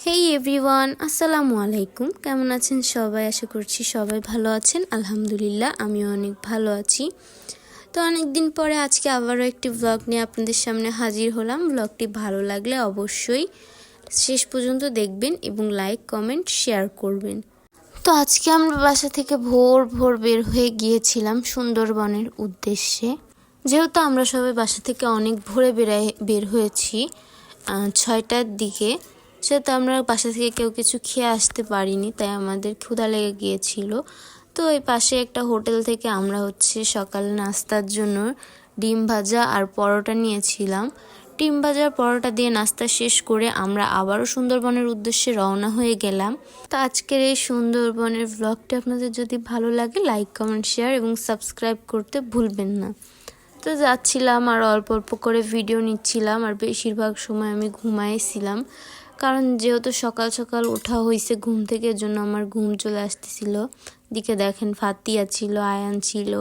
হেই everyone আসসালামু আলাইকুম কেমন আছেন সবাই? আশা করছি সবাই ভালো আছেন। আলহামদুলিল্লাহ, আমিও অনেক ভালো আছি। তো অনেক দিন পরে আজকে আবারও একটি ব্লগ নিয়ে আপনাদের সামনে হাজির হলাম। ব্লগটি ভালো লাগলে অবশ্যই শেষ পর্যন্ত দেখবেন এবং লাইক কমেন্ট শেয়ার করবেন। তো আজকে আমরা বাসা থেকে ভোর ভোর বের হয়ে গিয়েছিলাম সুন্দরবনের উদ্দেশ্যে। যেহেতু আমরা সবাই বাসা থেকে অনেক ভোরে বেরাই বের হয়েছি ছয়টার দিকে সেহেতু আমরা বাসা থেকে কেউ কিছু খেয়ে আসতে পারিনি, তাই আমাদের ক্ষুধা লেগে গিয়েছিল। তো এই পাশে একটা হোটেল থেকে আমরা হচ্ছে সকাল নাস্তার জন্য ডিম ভাজা আর পরোটা নিয়েছিলাম। ডিম ভাজার পরোটা দিয়ে নাস্তা শেষ করে আমরা আবারও সুন্দরবনের উদ্দেশ্যে রওনা হয়ে গেলাম। তো আজকের এই সুন্দরবনের ব্লগটি আপনাদের যদি ভালো লাগে লাইক কমেন্ট শেয়ার এবং সাবস্ক্রাইব করতে ভুলবেন না। তো যাচ্ছিলাম আর অল্প অল্প করে ভিডিও নিচ্ছিলাম আর বেশিরভাগ সময় আমি ঘুমাইছিলাম কারণ যেহেতু সকাল সকাল ওঠা হয়েছে ঘুম থেকে জন্য আমার ঘুম চলে আসতেছিল। দিকে দেখেন ফাতিয়া ছিল, আয়ান ছিল।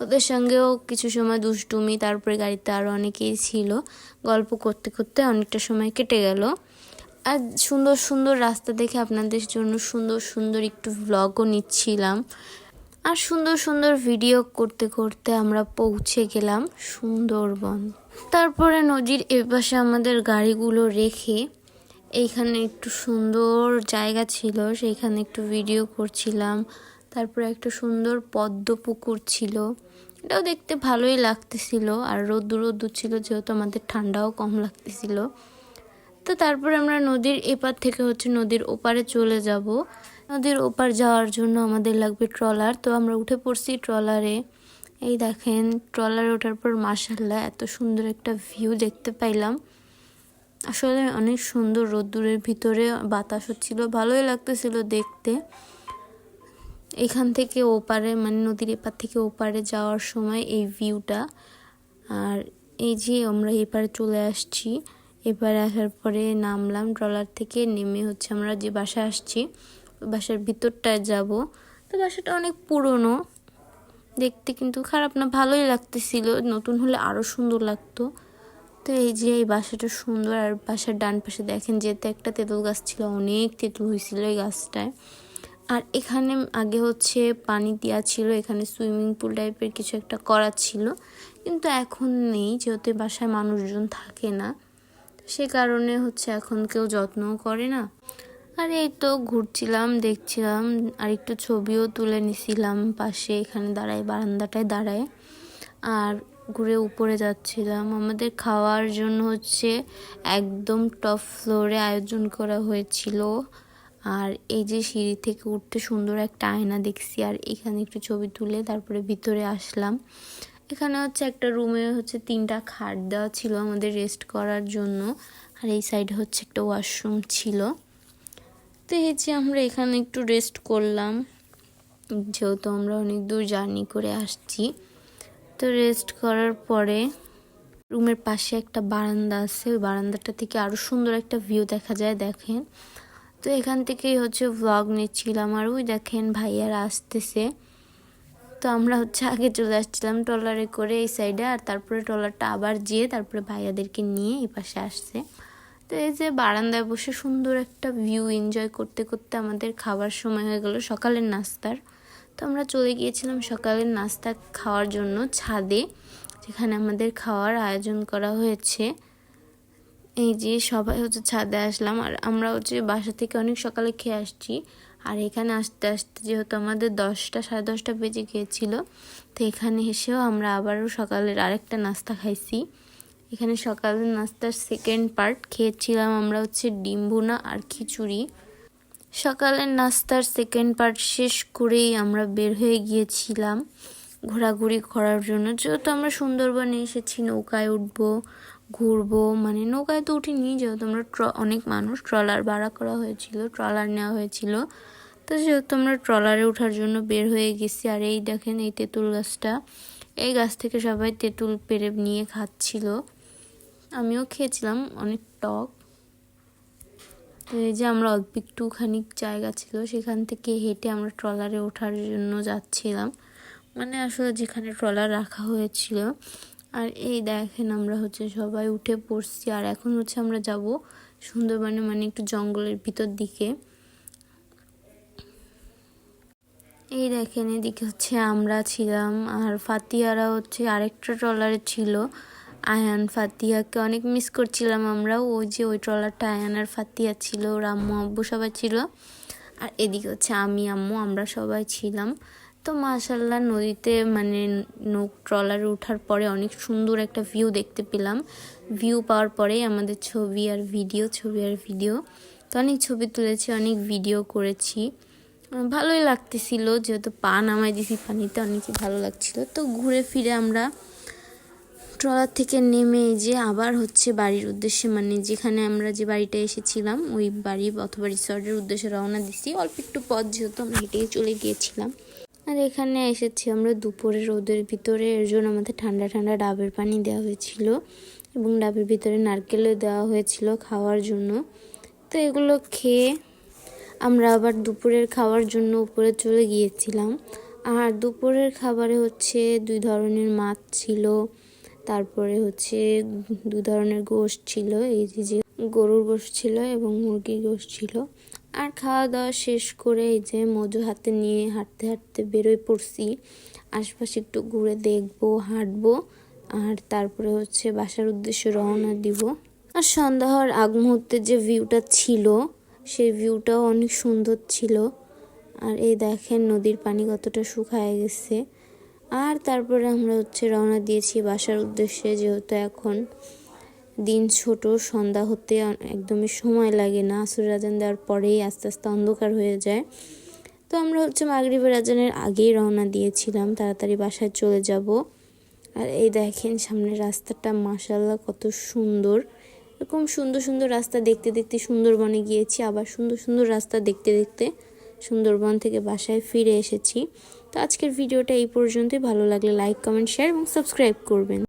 ওদের সঙ্গেও কিছু সময় দুষ্টুমি, তারপরে গাড়িতে আরও অনেকেই ছিল। গল্প করতে করতে অনেকটা সময় কেটে গেল। আর সুন্দর সুন্দর রাস্তা দেখে আপনাদের জন্য সুন্দর সুন্দর একটু ভ্লগও নিচ্ছিলাম। আর সুন্দর সুন্দর ভিডিও করতে করতে আমরা পৌঁছে গেলাম সুন্দরবন। তারপরে নদীর এপাশে আমাদের গাড়িগুলো রেখে এইখানে একটু সুন্দর জায়গা ছিল, সেইখানে একটু ভিডিও করছিলাম। তারপরে একটা সুন্দর পদ্ম পুকুর ছিল। এটাও দেখতে ভালোই লাগতেছিল, আর রোদ্দুর রোদ্দুর ছিল, যেহেতু আমাদের ঠান্ডাও কম লাগতেছিল। তো তারপরে আমরা নদীর এপার থেকে হচ্ছে নদীর ওপারে চলে যাব। নদীর ওপার যাওয়ার জন্য আমাদের লাগবে ট্রলার, তো আমরা উঠে পড়ছি ট্রলারে। এই দেখেন, ট্রলারে ওঠার পর মাসাল্লাহ এত সুন্দর একটা ভিউ দেখতে পাইলাম। আসলে অনেক সুন্দর রোদ্দুরের ভিতরে বাতাস হচ্ছিল, ভালোই লাগতেছিল দেখতে। এখান থেকে ওপারে মানে নদীর এপার থেকে ওপারে যাওয়ার সময় এই ভিউটা। আর এই যে আমরা এপারে চলে আসছি, এপারে আসার পরে নামলাম, ট্রলার থেকে নেমে হচ্ছে আমরা যে বাসায় আসছি বাসার ভিতরটায় যাব। তো বাসাটা অনেক পুরনো, দেখতে কিন্তু খারাপ না, ভালোই লাগতেছিল, নতুন হলে আরও সুন্দর লাগতো। তো এই যে এই বাসাটা সুন্দর, আর বাসার ডান পাশে দেখেন যেতে একটা তেঁতুল গাছ ছিল, অনেক তেঁতুল হয়েছিল এই গাছটায়। আর এখানে আগে হচ্ছে পানি দেওয়া ছিল, এখানে সুইমিং পুল টাইপের কিছু একটা করা ছিল, কিন্তু এখন নেই, যেহেতু বাসায় মানুষজন থাকে না। সে কারণে হচ্ছে এখন কেউ যত্নও করে না। আর এই তো ঘুরছিলাম, দেখছিলাম আর একটু ছবিও তুলে নিছিলাম পাশে, এখানে দাঁড়ায়, বারান্দাটায় দাঁড়ায়। আর ঘুরে উপরে যাচ্ছিলাম। আমাদের খাওয়ার জন্য হচ্ছে একদম টপ ফ্লোরে আয়োজন করা হয়েছিল। আর এই যে সিঁড়ি থেকে উঠতে সুন্দর একটা আয়না দেখছি, আর এখানে একটু ছবি তুলে তারপরে ভিতরে আসলাম। এখানে হচ্ছে একটা রুমে হচ্ছে তিনটা খাট দেওয়া ছিল আমাদের রেস্ট করার জন্য। আর এই সাইডে হচ্ছে একটা ওয়াশরুম ছিল। তো এই যে আমরা এখানে একটু রেস্ট করলাম। যেহেতু আমরা অনেক দূর জার্নি করে আসছি। তো রেস্ট করার পরে রুমের পাশে একটা বারান্দা আছে। ওই বারান্দাটা থেকে আরও সুন্দর একটা ভিউ দেখা যায়, দেখেন। তো এখান থেকেই হচ্ছে ভ্লগ নিচ্ছিলাম। আর ওই দেখেন ভাইয়ারা আসতেছে। তো আমরা হচ্ছে আগে চলে আসছিলাম ট্রলারে করে এই সাইডে আর তারপরে ট্রলারটা আবার যেয়ে তারপরে ভাইয়াদেরকে নিয়ে এই পাশে আসছে। তো এই যে বারান্দায় বসে সুন্দর একটা ভিউ এনজয় করতে করতে আমাদের খাবার সময় হয়ে গেল সকালের নাস্তার। তো আমরা চলে গিয়েছিলাম সকালের নাস্তা খাওয়ার জন্য ছাদে, যেখানে আমাদের খাওয়ার আয়োজন করা হয়েছে। এই যে সবাই হচ্ছে ছাদে আসলাম, আর আমরা হচ্ছে বাসা থেকে অনেক সকালে খেয়ে আসছি। আর এখানে আসতে আসতে যেহেতু আমাদের দশটা, সাড়ে দশটা বেজে গিয়েছিল, তো এখানে এসেও আমরা আবারও সকালের আরেকটা নাস্তা খাইছি। এখানে সকালের নাস্তার সেকেন্ড পার্ট খেয়েছিলাম আমরা হচ্ছে ডিম ভুনা আর খিচুড়ি। সকালের নাস্তার সেকেন্ড পার্ট শেষ করেই আমরা বের হয়ে গিয়েছিলাম ঘোরাঘুরি করার জন্য। যেহেতু আমরা সুন্দরবনে এসেছি, নৌকায় উঠবো, ঘুরবো মানে নৌকায় তো উঠিনি, যেহেতু আমরা ট্র অনেক মানুষ, ট্রলার ভাড়া করা হয়েছিল, ট্রলার নেওয়া হয়েছিল। তো যেহেতু আমরা ট্রলারে ওঠার জন্য বের হয়ে গেছি, আর এই দেখেন এই তেঁতুল গাছটা, এই গাছ থেকে সবাই তেঁতুল পেরে নিয়ে খাচ্ছিল। আমিও খেয়েছিলাম অনেক টক। তো এই যে আমরা অল্প একটুখানি জায়গা ছিল, সেখান থেকে হেঁটে আমরা ট্রলারে ওঠার জন্য যাচ্ছিলাম। মানে আসলে যেখানে ট্রলার রাখা হয়েছিল। আর এই দেখেন আমরা হচ্ছে সবাই উঠে পড়ছি, আর এখন হচ্ছে আমরা যাব সুন্দরবনে মানে একটু জঙ্গলের ভিতর দিকে। এই দেখেন এদিকে হচ্ছে আমরা ছিলাম, আর ফাতিয়ারা হচ্ছে আরেকটা ট্রলারে ছিল। আয়ান, ফাতিয়াকে অনেক মিস করছিলাম আমরা। ওই যে ওই ট্রলারটা আয়ান আর ফাতিয়া ছিল ওর আম্মু আব্বু সবাই ছিল। আর এদিকে হচ্ছে আমি, আম্মু, আমরা সবাই ছিলাম। তো মাশাল্লাহ নদীতে মানে নৌক ট্রলারে ওঠার পরে অনেক সুন্দর একটা ভিউ দেখতে পেলাম। ভিউ পাওয়ার পরেই আমাদের ছবি আর ভিডিও ছবি আর ভিডিও তো অনেক ছবি তুলেছি, অনেক ভিডিও করেছি। ভালোই লাগতেছিল, যেহেতু পা নামাই দিছি, পানিতে অনেকই ভালো লাগছিল। তো ঘুরে ফিরে আমরা ট্রলার থেকে নেমে যে আবার হচ্ছে বাড়ির উদ্দেশ্যে মানে যেখানে আমরা যে বাড়িটা এসেছিলাম, ওই বাড়ি অথবা রিসর্টের উদ্দেশ্যে রওনা দিছি অল্প একটু পথ যেহেতু আমরা হেঁটেই চলে গিয়েছিলাম। আর এখানে এসেছি আমরা দুপুরে রোদের ভিতরে। এর জন্য আমাদের ঠান্ডা ঠান্ডা ডাবের পানি দেওয়া হয়েছিল এবং ডাবের ভিতরে নারকেলও দেওয়া হয়েছিল খাওয়ার জন্য। তো এগুলো খেয়ে আমরা আবার দুপুরের খাওয়ার জন্য উপরে চলে গিয়েছিলাম। আর দুপুরের খাবারে হচ্ছে দুই ধরনের মাছ ছিল। তারপরে হচ্ছে দু ধরনের গোশ ছিল, এই যে যে গরুর গোশ ছিল এবং মুরগির গোশ ছিল। আর খাওয়া দাওয়া শেষ করে এই যে মজু হাতে নিয়ে হাঁটতে হাঁটতে বেরোয় পড়ছি। আশপাশে একটু ঘুরে দেখব, হাঁটবো, আর তারপরে হচ্ছে বাসার উদ্দেশ্যে রওনা দিব। আর সন্ধ্যা হওয়ার আগ মুহূর্তে যে ভিউটা ছিল, সেই ভিউটাও অনেক সুন্দর ছিল। আর এই দেখেন নদীর পানি কতটা শুকায় গেছে। আর তারপরে আমরা হচ্ছে রওনা দিয়েছি বাসার উদ্দেশ্যে, যেহেতু এখন দিন ছোট, সন্ধ্যা হতে একদমই সময় লাগে না। আসর রাজান দেওয়ার পরেই আস্তে আস্তে অন্ধকার হয়ে যায়। তো আমরা হচ্ছে মাগরিবের রাজানের আগেই রওনা দিয়েছিলাম, তাড়াতাড়ি বাসায় চলে যাব। আর এই দেখেন সামনের রাস্তাটা মাসাল্লাহ কত সুন্দর। এরকম সুন্দর সুন্দর রাস্তা দেখতে দেখতে সুন্দরবনে গিয়েছি, আবার সুন্দর সুন্দর রাস্তা দেখতে দেখতে সুন্দরবন থেকে বাসায় ফিরে এসেছি। তো আজকের ভিডিওটা এই পর্যন্তই। ভালো লাগলে লাইক কমেন্ট শেয়ার এবং সাবস্ক্রাইব করবেন।